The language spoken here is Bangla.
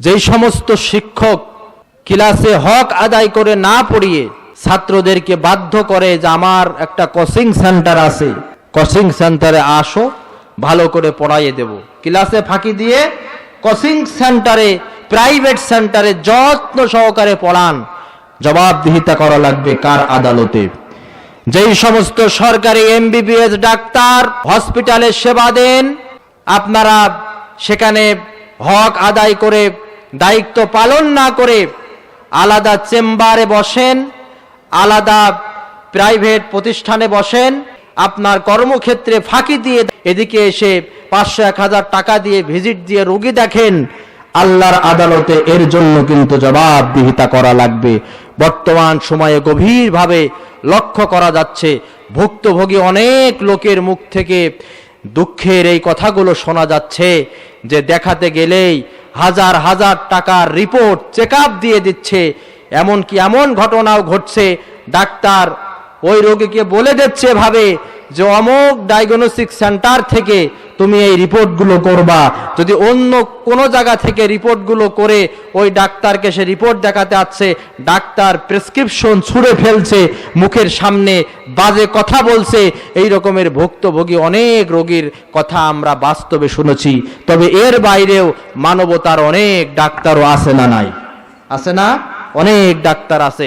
যেই সমস্ত শিক্ষক ক্লাসে হক আদায় করে না পড়িয়ে ছাত্রদেরকে বাধ্য করে যে আমার একটা কোচিং সেন্টার আছে কোচিং সেন্টারে আসো, ভালো করে পড়াইয়ে দেব। ক্লাসে ফাঁকি দিয়ে কোচিং সেন্টারে প্রাইভেট সেন্টারে যত্ন সহকারে পড়ান। জবাবদিহিতা করা লাগবে কার আদালতে? যেই সমস্ত সরকারি এমবিবিএস ডাক্তার হসপিটালে সেবা দেন, আপনারা সেখানে হক আদায় করে দায়িত্ব পালন না করে আলাদা চেম্বারে বসেন, আলাদা প্রাইভেট প্রতিষ্ঠানে বসেন, আপনার কর্মক্ষেত্রে ফাঁকি দিয়ে এদিকে এসে পাঁচশো এক হাজার টাকা দিয়ে ভিজিট দিয়ে রোগী দেখেন, আল্লাহর আদালতে এর জন্য কিন্তু জবাবদিহিতা করা লাগবে। বর্তমান সময়ে গভীরভাবে লক্ষ্য করা যাচ্ছে, ভুক্তভোগী অনেক লোকের মুখ থেকে দুঃখের এই কথাগুলো শোনা যাচ্ছে যে দেখাতে গেলেই হাজার হাজার টাকার রিপোর্ট চেক দিয়ে দিচ্ছে। এমনকি এমন ঘটনাও ঘটছে, ডাক্তার ওই রোগীকে বলে দিচ্ছে ভাবে যে অমুক ডায়াগনস্টিক সেন্টার থেকে তুমি এই রিপোর্টগুলো করবা। যদি অন্য কোনো জায়গা থেকে রিপোর্টগুলো করে ওই ডাক্তারকে সে রিপোর্ট দেখাতে আসছে, ডাক্তার প্রেসক্রিপশন ছুঁড়ে ফেলছে, মুখের সামনে বাজে কথা বলছে, এই রকমের ভুক্তভোগী অনেক রোগীর কথা আমরা বাস্তবে শুনেছি। তবে এর বাইরেও মানবতার অনেক ডাক্তারও আছে না নাই? আছে না? অনেক ডাক্তার আছে।